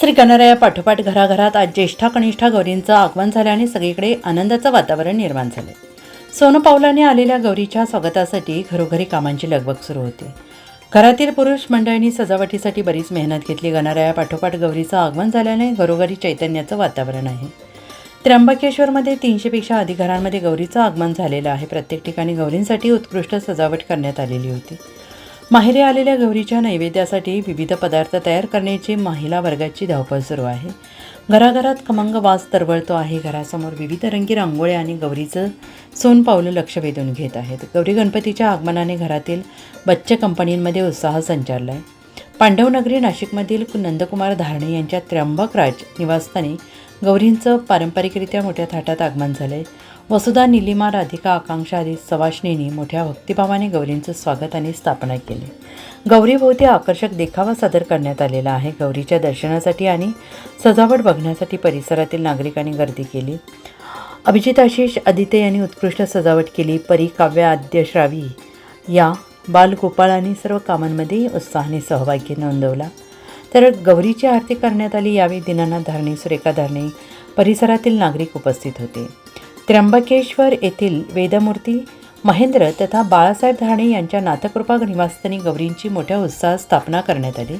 श्री गणराया पाठोपाठ घराघरात आज ज्येष्ठा कनिष्ठा गौरींचं आगमन झाल्याने सगळीकडे आनंदाचं वातावरण निर्माण झालं. सोनं पावलाने आलेल्या गौरीच्या स्वागतासाठी घरोघरी कामांची लगबग सुरू होती. घरातील पुरुष मंडळींनी सजावटीसाठी बरीच मेहनत घेतली. गणराया पाठोपाठ गौरीचं आगमन झाल्याने घरोघरी चैतन्याचं वातावरण आहे. त्र्यंबकेश्वरमध्ये तीनशेपेक्षा अधिक घरांमध्ये गौरीचं आगमन झालेलं आहे. प्रत्येक ठिकाणी गौरींसाठी उत्कृष्ट सजावट करण्यात आलेली होती. माहेरी आलेल्या गौरीच्या नैवेद्यासाठी विविध पदार्थ तयार करण्याची महिला वर्गाची धावपळ सुरू आहे. घराघरात खमंग वास तरवळतो आहे. घरासमोर विविध रंगी रांगोळ्या आणि गौरीचं सोनपावलं लक्ष वेधून घेत आहेत. गौरी गणपतीच्या आगमनाने घरातील बच्चे कंपनींमध्ये उत्साह संचारला आहे पांडवनगरी नाशिकमधील नंदकुमार धारणे यांच्या त्र्यंबकराज निवासस्थानी गौरींचं पारंपरिकरित्या मोठ्या थाटात आगमन झालं आहे वसुधा निलिमा राधिका आकांक्षा आदी सवाष्णींनी मोठ्या भक्तिभावाने गौरींचं स्वागत आणि स्थापना केली. गौरीभोवती आकर्षक देखावा सादर करण्यात आलेला आहे. गौरीच्या दर्शनासाठी आणि सजावट बघण्यासाठी परिसरातील नागरिकांनी गर्दी केली. अभिजित आशिष आदित्य यांनी उत्कृष्ट सजावट केली. परी काव्य आद्यश्रावी या बालगोपाळांनी सर्व कामांमध्ये उत्साहाने सहभागी नोंदवला. तर गौरीची आरती करण्यात आली यावेळी दिनाना धारणे सुरेखा धारणे परिसरातील नागरिक उपस्थित होते. त्र्यंबकेश्वर येथील वेदमूर्ती महेंद्र तथा बाळासाहेब धारणे यांच्या नाथकृपा निवासस्थानी गौरींची मोठ्या उत्साहात स्थापना करण्यात आली.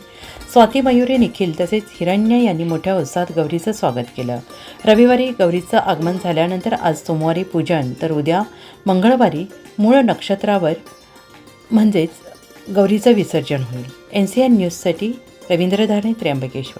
स्वाती मयुरी निखिल तसेच हिरण्य यांनी मोठ्या उत्साहात गौरीचं स्वागत केलं. रविवारी गौरीचं आगमन झाल्यानंतर आज सोमवारी पूजन तर उद्या मंगळवारी मूळ नक्षत्रावर म्हणजेच गौरीचं विसर्जन होईल. एन सी एन न्यूजसाठी रवींद्र धारणे त्र्यंबकेश्वर